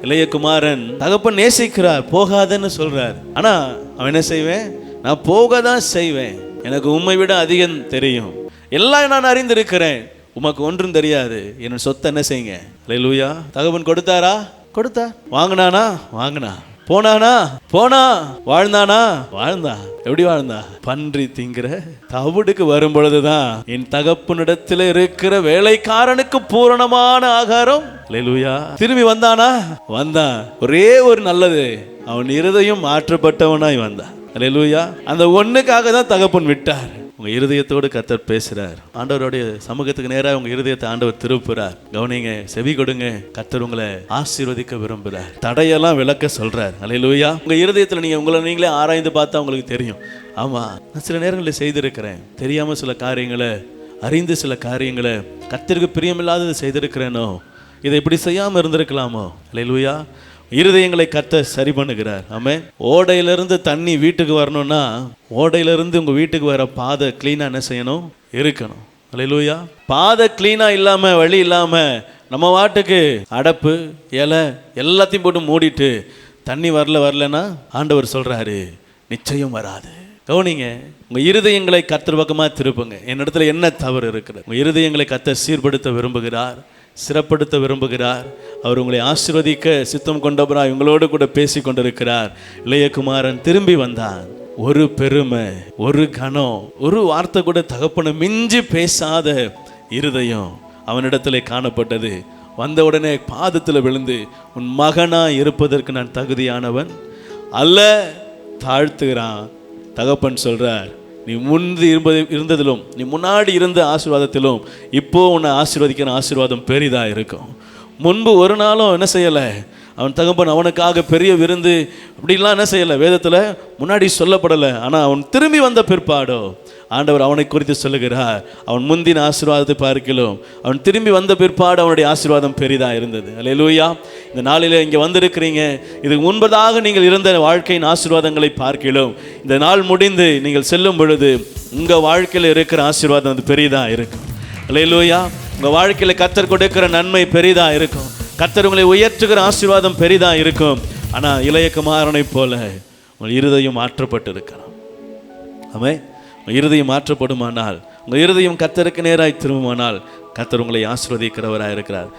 இளைய குமாரன் தகப்பன் நேசிக்கிறார் போகாதன்னு சொல்றார். ஆனா அவன் என்ன செய்வேன்? நான் போக தான் செய்வேன். எனக்கு உண்மை விட அதிகம் தெரியும். எல்லாம் நான் அறிந்திருக்கிறேன். உமக்கு ஒன்றும் தெரியாது. என் சொத்தை என்ன செய்யுங்க? லூயா தகப்பன் கொடுத்தாரா? கொடுத்தா. வாங்கினானா? வாங்கினா போனானா? போனா? வாழ்ந்தானா? வாழ்ந்தா. எப்படி வாழ்ந்தா? பன்றி திங்கிற தவிடுக்கு வரும் பொழுதுதான் என் தகப்பனிடத்தில் இருக்கிற வேலைக்காரனுக்கு பூரணமான ஆகாரம். லெலுயா திரும்பி வந்தானா? வந்தான் ஒரே ஒரு நல்லது. அவன் இருதயம் மாற்றப்பட்டவனாய் வந்தான். லெலுயா அந்த ஒண்ணுக்காக தான் தகப்பன் விட்டார். உங்கள் இருதயத்தோடு கத்தர் பேசுகிறார் ஆண்டவருடைய சமூகத்துக்கு நேராக உங்கள் இருதயத்தை ஆண்டவர் திருப்புறார். கவனிங்க செவி கொடுங்க. கத்தர் உங்களை ஆசீர்வதிக்க விரும்புகிறார் தடையெல்லாம் விளக்க சொல்கிறார் அலையிலூயா உங்கள் இருதயத்தில் நீங்கள் உங்களை நீங்களே ஆராய்ந்து பார்த்தா உங்களுக்கு தெரியும். ஆமா நான் சில நேரங்களில் செய்திருக்கிறேன். தெரியாமல் சில காரியங்களை அறிந்து சில காரியங்களை கத்திற்கு பிரியமில்லாதது செய்திருக்கிறேனோ? இதை இப்படி செய்யாமல் இருந்திருக்கலாமோ? அலையிலூயா இருதயங்களை கத்த சரி பண்ணுகிறார் ஆமே ஓடையிலிருந்து தண்ணி வீட்டுக்கு வரணும்னா ஓடையிலிருந்து உங்கள் வீட்டுக்கு வர பாதை க்ளீனாக என்ன செய்யணும்? இருக்கணும். அல்லேலூயா பாதை க்ளீனாக இல்லாமல் வழி இல்லாமல் நம்ம வாட்டுக்கு அடப்பு இலை எல்லாத்தையும் போட்டு மூடிட்டு தண்ணி வரல வரலன்னா ஆண்டவர் சொல்கிறாரு நிச்சயம் வராது. கவனிங்க உங்கள் இருதயங்களை கத்திர பக்கமாக திருப்புங்க. என்னிடத்துல என்ன தவறு இருக்குது? உங்கள் இருதயங்களை கத்த சீர்படுத்த விரும்புகிறார். சிறப்படுத்த விரும்புகிறார். அவர் உங்களை ஆசிர்வதிக்க சித்தம் கொண்டவராய் உங்களோடு கூட பேசி கொண்டிருக்கிறார். இளையகுமாரன் திரும்பி வந்தான். ஒரு பெருமை ஒரு கணம் ஒரு வார்த்தை கூட தகப்பனை மிஞ்சி பேசாத இருதயம் அவனிடத்துல காணப்பட்டது. வந்த உடனே பாதத்தில் விழுந்து உன் மகனா இருப்பதற்கு நான் தகுதியானவன் அல்ல தாழ்த்துகிறான். தகப்பன் சொல்றார் நீ முன்பு இருப்பது இருந்ததிலும் நீ முன்னாடி இருந்த ஆசீர்வாதத்திலும் இப்போ உன்னை ஆசீர்வதிக்கிற ஆசீர்வாதம் பெரிதாக இருக்கும். முன்பு ஒரு நாளும் என்ன செய்யலை? அவன் தகப்பன் அவனுக்காக பெரிய விருந்து. அப்படிலாம் என்ன செய்யலை? வேதத்தில் முன்னாடி சொல்லப்படலை. ஆனால் அவன் திரும்பி வந்த பிற்பாடோ ஆண்டவர் அவனை குறித்து சொல்லுகிறார். அவன் முந்தின ஆசீர்வாதத்தை பார்க்கலாம் அவன் திரும்பி வந்த பிற்பாடு அவனுடைய ஆசீர்வாதம் பெரிதாக இருந்தது. அல்லேலூயா இந்த நாளில் இங்கே வந்திருக்கிறீங்க. இதுக்கு முன்பதாக நீங்கள் இருந்த வாழ்க்கையின் ஆசீர்வாதங்களை பார்க்கலாம் இந்த நாள் முடிந்து நீங்கள் செல்லும் பொழுது உங்கள் வாழ்க்கையில் இருக்கிற ஆசீர்வாதம் அது பெரிதாக இருக்கும். அல்லேலூயா உங்கள் வாழ்க்கையில் கத்தர் கொடுக்கிற நன்மை பெரிதாக இருக்கும். கத்தர் உங்களை உயர்த்துகிற ஆசீர்வாதம் பெரிதாக இருக்கும். ஆனால் இளைய குமாரனைப் போல உங்கள் இருதயம் மாற்றப்பட்டு இருக்கலாம் ஆமே உங்கள் இருதயம் மாற்றப்படுமானால் உங்கள் இருதயம் கத்தருக்கு நேராய் திரும்புமானால் கத்தர் உங்களை ஆசீர்வதிக்கிறவராக இருக்கிறார்